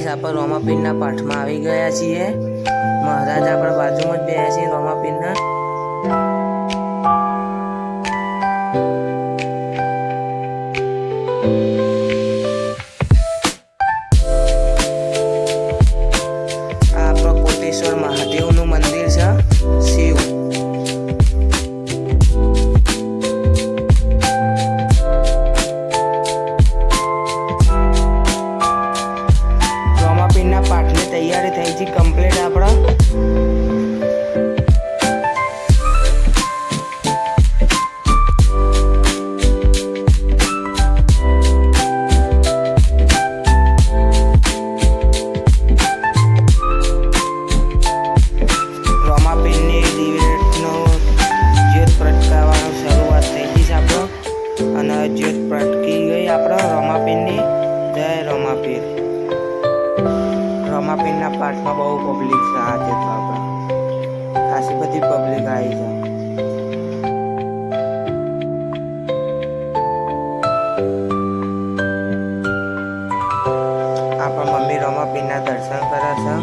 Guys, આપણે રોમાપીનના પાઠમાં આવી ગયા છીએ. મહારાજ આપણા બાજુમાં જ બેયા છીએ રોમાપીનના આ કોટેશ્વર મહાદેવનું મંદિર પાઠની તૈયારી થઈ છે કમ્પ્લીટ આપણા. રોમાપીનની દિવેટનો જ્યોત પ્રગટાવવાનો શરૂઆત થઈ છે આપણો. અને જ્યોત પ્રગટી ગઈ આપણો રોમાપીનની જય રોમાપીર રોમાપીનના પાઠમાં બહુ પબ્લિક છે આજે તો આપણે ખાસી બધી પબ્લિક આવી છે. આપણા મમ્મી રોમાપીનના દર્શન કરે છે.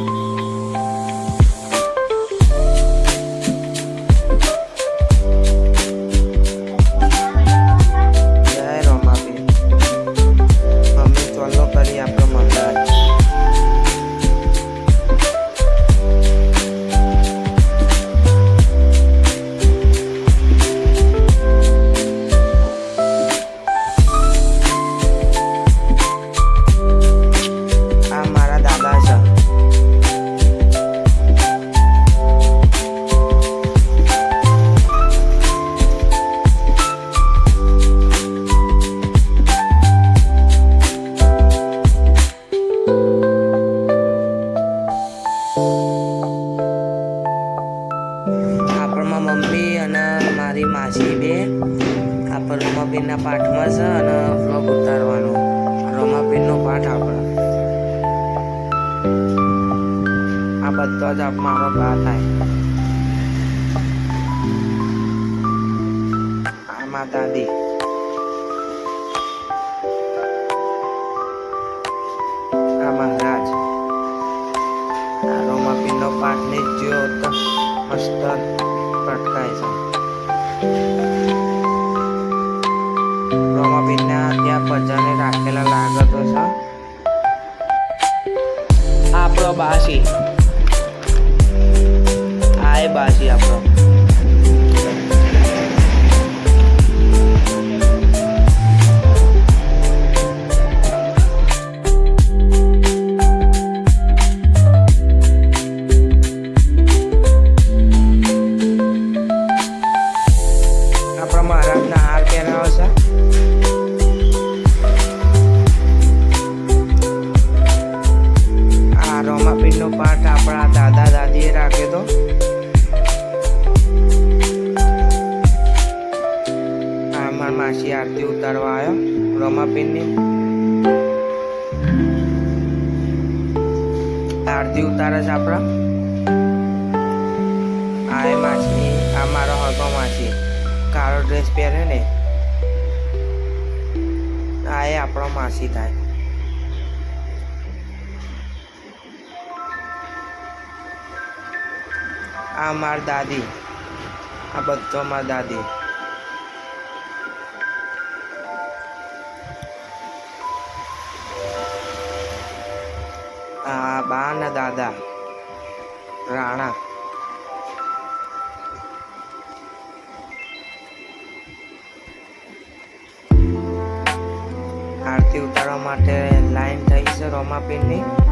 પાઠમાં છે અને વ્લોગ ઉતારવાનો. રોમાપીરનો પાઠ આપણો. આ બધો જ આપમાં મારો બા થાય. આ મા આપણો બાસી રોમાપીરનો પાઠ આપણા દાદા દાદીએ રાખ્યો તો આ મારા માસી આરતી ઉતારવા આવ્યો રોમાપીરની આરતી ઉતારે છે આપણા. આ એ માસી, આ મારો હગો માસી. કાળો ડ્રેસ પહેરે ને, આ એ આપણો માસી થાય. આ માર દાદી. આ બધો માર દાદી. આ બા ને દાદા. રાણા. આરતી ઉતારવા માટે લાઈન થઈ છે રોમાપીરની.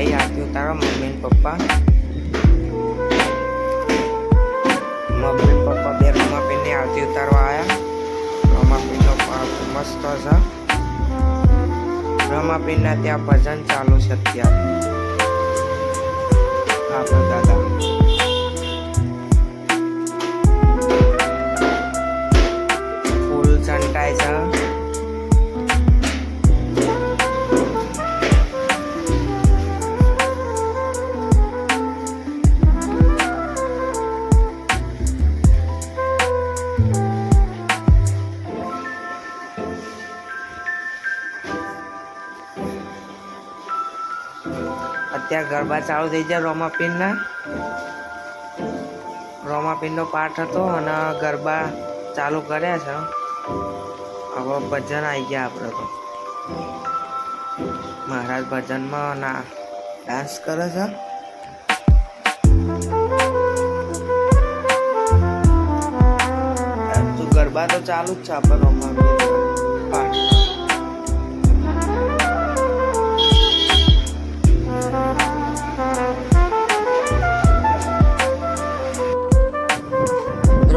આપણા મમ્મી આવી આરતી ઉતારવા મમ્મી ને પપ્પા મમ્મી ને પપ્પા બે રોમાપીરની આરતી ઉતારવા આવ્યા રોમાપીરનો પાઠ મસ્ત છે રમાપીરના ત્યાં ભજન ચાલુ છે અત્યારે આપણા દાદા અત્યારે ગરબા ચાલુ થઈ જાય રોમાપીનના રોમાપીનનો પાઠ હતો અને ગરબા ચાલુ કર્યા છે. હવે ભજન આવી ગયા આપણે તો. મહારાજ ભજનમાં ના ડાન્સ કરે છે. ગરબા તો ચાલુ જ છે આપણે રોમાપીન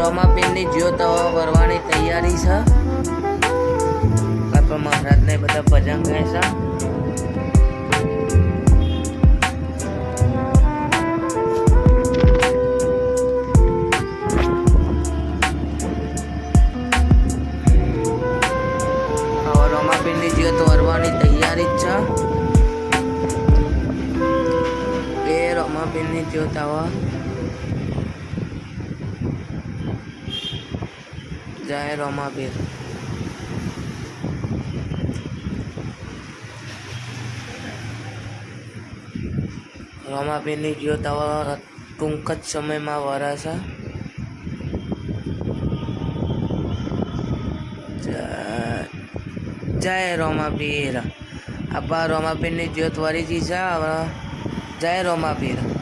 રોમાપીનની જ્યોત તવા વરવાની તૈયારી છે. આપણે મહારાજને બધા ભજન ગાય છે. હવે રોમાપીનની તો વરવાની તૈયારી જ છે. એ રોમાપીનની જ્યોત હવે જય રોમાપીર રોમાબીરની જ્યોત આવા ટૂંક જ સમયમાં વરાશે જય રોમાબીર રોમાપીર રોમાબીરની જ્યોત વરી જી છે જય રોમાપીર